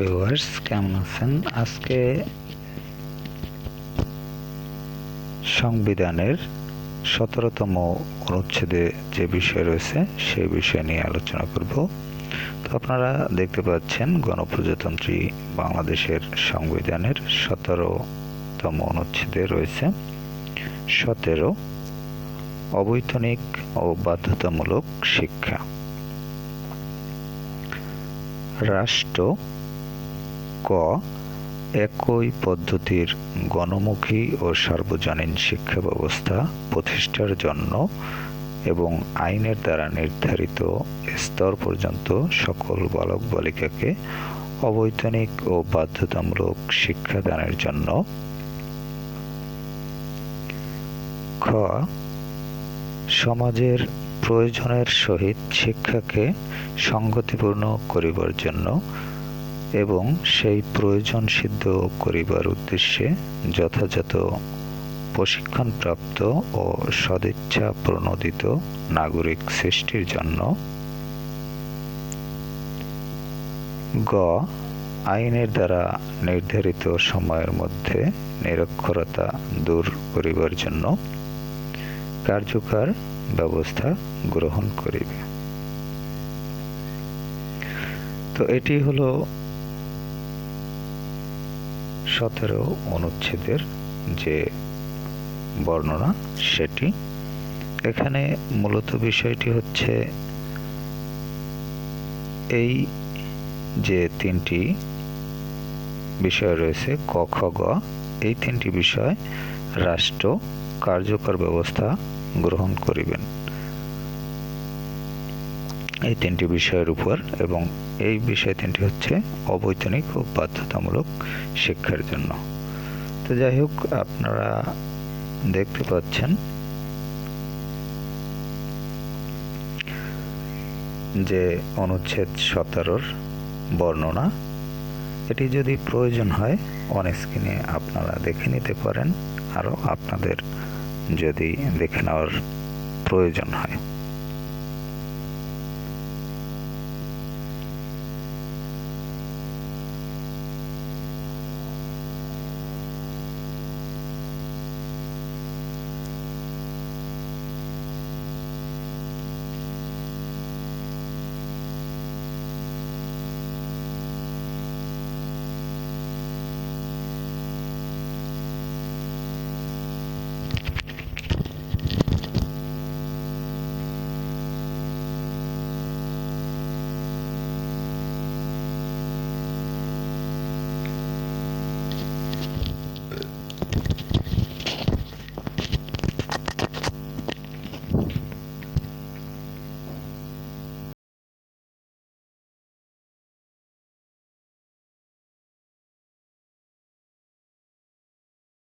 Viewers, কেমন আছেন? আজকে সংবিধানের সতেরোতম অনুচ্ছেদে যে বিষয় রয়েছে, সেই বিষয় নিয়ে আলোচনা করব। তো আপনারা দেখতে পাচ্ছেন, গণপ্রজাতন্ত্রী বাংলাদেশের সংবিধানের সতেরোতম অনুচ্ছেদে রয়েছে, সতেরো অবৈতনিক ও বাধ্যতামূলক শিক্ষা। রাষ্ট্র ক একই পদ্ধতির গণমুখী ও সার্বজনীন শিক্ষা ব্যবস্থা প্রতিষ্ঠার জন্য এবং আইনের দ্বারা নির্ধারিত স্তর পর্যন্ত সকল বালক বালিকাকে অবৈতনিক ও বাধ্যতামূলক শিক্ষাদানের জন্য। খ, সমাজের প্রয়োজনের সহিত শিক্ষাকে সংগতিপূর্ণ করিবার জন্য এবং সেই প্রয়োজন সিদ্ধ করিবার উদ্দেশ্যে যথাযথ প্রশিক্ষণপ্রাপ্ত ও সদিচ্ছা প্রণোদিত নাগরিক সৃষ্টির জন্য গ, আইনের দ্বারা নির্ধারিত সময়ের মধ্যে নিরক্ষরতা দূর করিবার জন্য কার্যকর ব্যবস্থা গ্রহণ করিবে। তো এটি হলো সতেরো অনুচ্ছেদের যে বর্ণনা সেটি। এখানে মূলত বিষয়টি হচ্ছে এই যে তিনটি বিষয় রয়েছে, ক, খ, গ, এই তিনটি বিষয় রাষ্ট্র কার্যকর ব্যবস্থা গ্রহণ করিবেন। এই তিনটি বিষয়ের উপর এবং এই বিষয় তিনটি হচ্ছে অবৈতনিক ও বাধ্যতামূলক শিক্ষার জন্য। তো যাই হোক, আপনারা দেখতে পাচ্ছেন যে অনুচ্ছেদ সতেরোর বর্ণনা। এটি যদি প্রয়োজন হয় অন স্ক্রিনে আপনারা দেখে নিতে পারেন, আরও আপনাদের যদি দেখে নেওয়ার প্রয়োজন হয়।